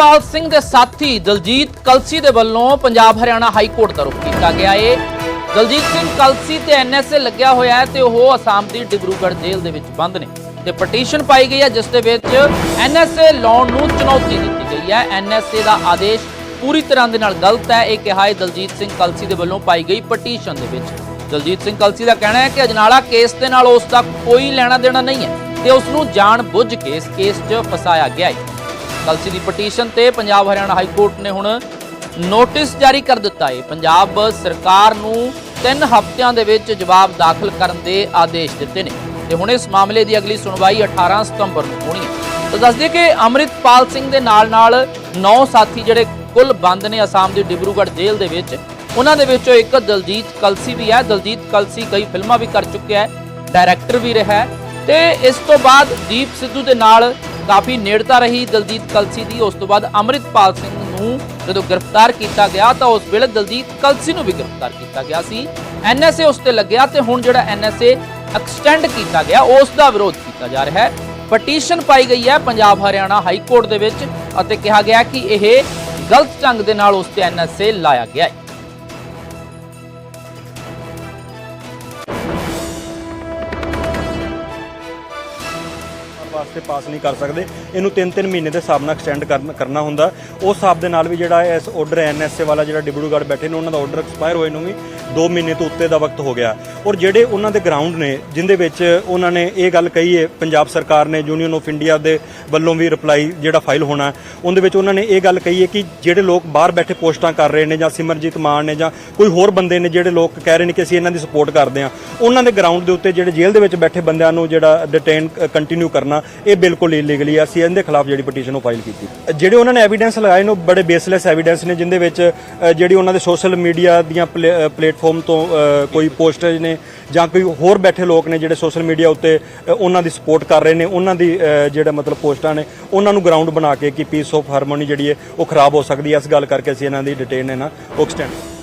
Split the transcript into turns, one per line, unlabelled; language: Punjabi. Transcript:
ਅੰਮ੍ਰਿਤਪਾਲ ਸਿੰਘ ਦੇ ਸਾਥੀ ਦਲਜੀਤ ਕਲਸੀ ਦੇ ਵੱਲੋਂ ਪੰਜਾਬ ਹਰਿਆਣਾ ਹਾਈ ਕੋਰਟ ਦਾ ਰੁਖ ਕੀਤਾ ਗਿਆ ਏ। ਦਲਜੀਤ ਸਿੰਘ ਕਲਸੀ ਤੇ ਐਨਐਸਏ ਲੱਗਿਆ ਹੋਇਆ ਹੈ ਤੇ ਉਹ ਅਸਾਮ ਦੀ ਡਿਬਰੂਗੜ੍ਹ ਜੇਲ੍ਹ ਦੇ ਵਿੱਚ ਬੰਦ ਨੇ ਤੇ ਪਟੀਸ਼ਨ ਪਾਈ ਗਈ ਹੈ, ਜਿਸ ਦੇ ਵਿੱਚ ਐਨਐਸਏ ਲਾਉਣ ਨੂੰ ਚੁਣੌਤੀ ਦਿੱਤੀ ਗਈ ਹੈ। ਐਨਐਸਏ ਦਾ ਆਦੇਸ਼ ਪੂਰੀ ਤਰ੍ਹਾਂ ਦੇ ਨਾਲ ਗਲਤ ਹੈ, ਇਹ ਕਿਹਾ ਹੈ, ਦਲਜੀਤ ਸਿੰਘ ਕਲਸੀ ਦੇ ਵੱਲੋਂ ਪਾਈ ਗਈ ਪਟੀਸ਼ਨ ਦੇ ਵਿੱਚ। ਦਲਜੀਤ ਸਿੰਘ ਕਲਸੀ ਦਾ ਕਹਿਣਾ ਹੈ ਕਿ ਅਜਨਾਲਾ ਕੇਸ ਦੇ ਨਾਲ ਉਸ ਦਾ ਕੋਈ ਲੈਣਾ ਦੇਣਾ ਨਹੀਂ ਹੈ ਤੇ ਉਸ ਨੂੰ ਜਾਣ ਬੁੱਝ ਕੇ ਇਸ ਕੇਸ 'ਚ ਫਸਾਇਆ ਗਿਆ ਹੈ। ਕਲਸੀ ਦੀ ਪਟੀਸ਼ਨ ਤੇ ਪੰਜਾਬ ਹਰਿਆਣਾ ਹਾਈ ਕੋਰਟ ਨੇ ਹੁਣ ਨੋਟਿਸ ਜਾਰੀ ਕਰ ਦਿੱਤਾ ਹੈ। ਪੰਜਾਬ ਸਰਕਾਰ ਨੂੰ 3 ਹਫ਼ਤਿਆਂ ਦੇ ਵਿੱਚ ਜਵਾਬ ਦਾਖਲ ਕਰਨ ਦੇ ਆਦੇਸ਼ ਦਿੱਤੇ ਨੇ। ਤੇ ਹੁਣ ਇਸ ਮਾਮਲੇ ਦੀ ਅਗਲੀ ਸੁਣਵਾਈ 18 ਸਤੰਬਰ ਨੂੰ ਹੋਣੀ ਹੈ। ਤਾਂ ਦੱਸ ਦਈਏ ਕਿ ਅੰਮ੍ਰਿਤਪਾਲ ਸਿੰਘ ਦੇ ਨਾਲ-ਨਾਲ 9 ਸਾਥੀ ਜਿਹੜੇ ਕੁੱਲ ਬੰਦ ਨੇ ਅਸਾਮ ਦੀ ਡਿਬਰੂਗੜ੍ਹ ਜੇਲ੍ਹ ਦੇ ਵਿੱਚ, ਉਹਨਾਂ ਦੇ ਵਿੱਚੋਂ ਇੱਕ ਦਲਜੀਤ ਕਲਸੀ ਵੀ ਹੈ। ਦਲਜੀਤ ਕਲਸੀ ਕਈ ਫਿਲਮਾਂ ਵੀ ਕਰ ਚੁੱਕਿਆ ਹੈ, ਡਾਇਰੈਕਟਰ ਵੀ ਰਿਹਾ ਹੈ। ਤੇ ਇਸ ਤੋਂ ਬਾਅਦ ਦੀਪ ਸਿੱਧੂ ਦੇ ਨਾਲ ਕਾਫੀ ਨੇੜਤਾ ਰਹੀ ਦਲਜੀਤ ਕਲਸੀ ਦੀ। ਉਸ ਤੋਂ ਬਾਅਦ ਅੰਮ੍ਰਿਤਪਾਲ ਸਿੰਘ ਨੂੰ ਜਦੋਂ ਗ੍ਰਿਫਤਾਰ ਕੀਤਾ ਗਿਆ ਤਾਂ ਉਸ ਵੇਲੇ ਦਲਜੀਤ ਕਲਸੀ ਨੂੰ ਵੀ ਗ੍ਰਿਫਤਾਰ ਕੀਤਾ ਗਿਆ ਸੀ। ਐਨਐਸਏ ਉਸ ਤੇ ਲੱਗਿਆ ਤੇ ਹੁਣ ਜਿਹੜਾ ਐਨਐਸਏ ਐਕਸਟੈਂਡ ਕੀਤਾ ਗਿਆ, ਉਸ ਦਾ ਵਿਰੋਧ ਕੀਤਾ ਜਾ ਰਿਹਾ ਹੈ। ਪਟੀਸ਼ਨ ਪਾਈ ਗਈ ਹੈ ਪੰਜਾਬ ਹਰਿਆਣਾ ਹਾਈ ਕੋਰਟ ਦੇ ਵਿੱਚ ਅਤੇ ਕਿਹਾ ਗਿਆ ਕਿ ਇਹ ਗਲਤ ਢੰਗ ਦੇ ਨਾਲ ਉਸ ਤੇ ਐਨਐਸਏ ਲਾਇਆ ਗਿਆ ਹੈ।
ਵਾਸਤੇ ਪਾਸ ਨਹੀਂ ਕਰ ਸਕਦੇ। ਇਹਨੂੰ 3-3 ਮਹੀਨੇ ਦੇ ਹਿਸਾਬ ਨਾਲ ਐਕਸਟੈਂਡ ਕਰਨਾ ਹੁੰਦਾ। ਉਸ ਹਿਸਾਬ ਦੇ ਨਾਲ ਵੀ ਜਿਹੜਾ ਹੈ ਇਸ ਆਰਡਰ ਐਨਐਸਏ ਵਾਲਾ ਜਿਹੜਾ ਡਿਬੜੂਗੜ੍ਹ ਬੈਠੇ ਨੇ, ਉਹਨਾਂ ਦਾ ਆਰਡਰ ਐਕਸਪਾਇਰ ਹੋਏ ਨੂੰ ਵੀ 2 ਮਹੀਨੇ ਤੋਂ ਉੱਤੇ ਦਾ ਵਕਤ ਹੋ ਗਿਆ। ਔਰ ਜਿਹੜੇ ਉਹਨਾਂ ਦੇ ਗਰਾਊਂਡ ਨੇ, ਜਿੰਦੇ ਵਿੱਚ ਉਹਨਾਂ ਨੇ ਇਹ ਗੱਲ ਕਹੀ ਹੈ ਪੰਜਾਬ ਸਰਕਾਰ ਨੇ ਯੂਨੀਅਨ ਆਫ ਇੰਡੀਆ ਦੇ ਵੱਲੋਂ ਵੀ ਰਿਪਲਾਈ ਜਿਹੜਾ ਫਾਈਲ ਹੋਣਾ, ਉਹਦੇ ਵਿੱਚ ਉਹਨਾਂ ਨੇ ਇਹ ਗੱਲ ਕਹੀ ਹੈ ਕਿ ਜਿਹੜੇ ਲੋਕ ਬਾਹਰ ਬੈਠੇ ਪੋਸਟਾਂ ਕਰ ਰਹੇ ਨੇ ਜਾਂ ਸਿਮਰਜੀਤ ਮਾਨ ਨੇ ਜਾਂ ਕੋਈ ਹੋਰ ਬੰਦੇ ਨੇ ਜਿਹੜੇ ਲੋਕ ਕਹਿ ਰਹੇ ਨੇ ਕਿ ਅਸੀਂ ਇਹਨਾਂ ਦੀ ਸਪੋਰਟ ਕਰਦੇ ਹਾਂ, ਉਹਨਾਂ ਦੇ ਗਰਾਊਂਡ ਦੇ ਉੱਤੇ ਜਿਹੜੇ ਜੇਲ੍ਹ ਦੇ ਵਿੱਚ ਬੈਠੇ ਬੰਦਿਆਂ ਨੂੰ ਜਿਹੜਾ ਡਿਟੇਨ ਕੰਟੀਨਿਊ ਕਰਨਾ ਇਹ ਬਿਲਕੁਲ ਇਲੀਗਲੀ ਹੈ ਅਸੀਂ ਇਹਦੇ ਖਿਲਾਫ ਜਿਹੜੀ ਪਟੀਸ਼ਨ ਉਹ ਫਾਈਲ ਕੀਤੀ। ਜਿਹੜੇ ਉਹਨਾਂ ਨੇ ਐਵੀਡੈਂਸ ਲਗਾਏ ਨੇ, ਉਹ ਬੜੇ ਬੇਸਲੈਸ ਐਵੀਡੈਂਸ ਨੇ, ਜਿੰਦੇ ਵਿੱਚ ਜਿਹੜੀ ਉਹਨਾਂ ਦੇ ਸੋਸ਼ਲ ਮੀਡੀਆ ਦੀਆਂ ਪਲੇਟਫਾਰਮ ਤੋਂ ਕੋਈ ਪੋਸਟਰਸ ਨੇ ਜਾਂ ਕੋਈ ਹੋਰ ਬੈਠੇ ਲੋਕ ਨੇ ਜਿਹੜੇ ਸੋਸ਼ਲ ਮੀਡੀਆ ਉੱਤੇ ਉਹਨਾਂ ਦੀ ਸਪੋਰਟ ਕਰ ਰਹੇ ਨੇ, ਉਹਨਾਂ ਦੀ ਜਿਹੜਾ ਮਤਲਬ ਪੋਸਟਾਂ ਨੇ, ਉਹਨਾਂ ਨੂੰ ਗਰਾਊਂਡ ਬਣਾ ਕੇ ਕਿ ਪੀਸ ਆਫ ਹਾਰਮੋਨੀ ਜਿਹੜੀ ਹੈ, ਉਹ ਖਰਾਬ ਹੋ ਸਕਦੀ ਹੈ। ਇਸ ਗੱਲ ਕਰਕੇ ਅਸੀਂ ਇਹਨਾਂ ਦੀ ਡਿਟੇਨ ਹੈ ਨਾ, ਉਹ ਐਕਸਟੈਂਡ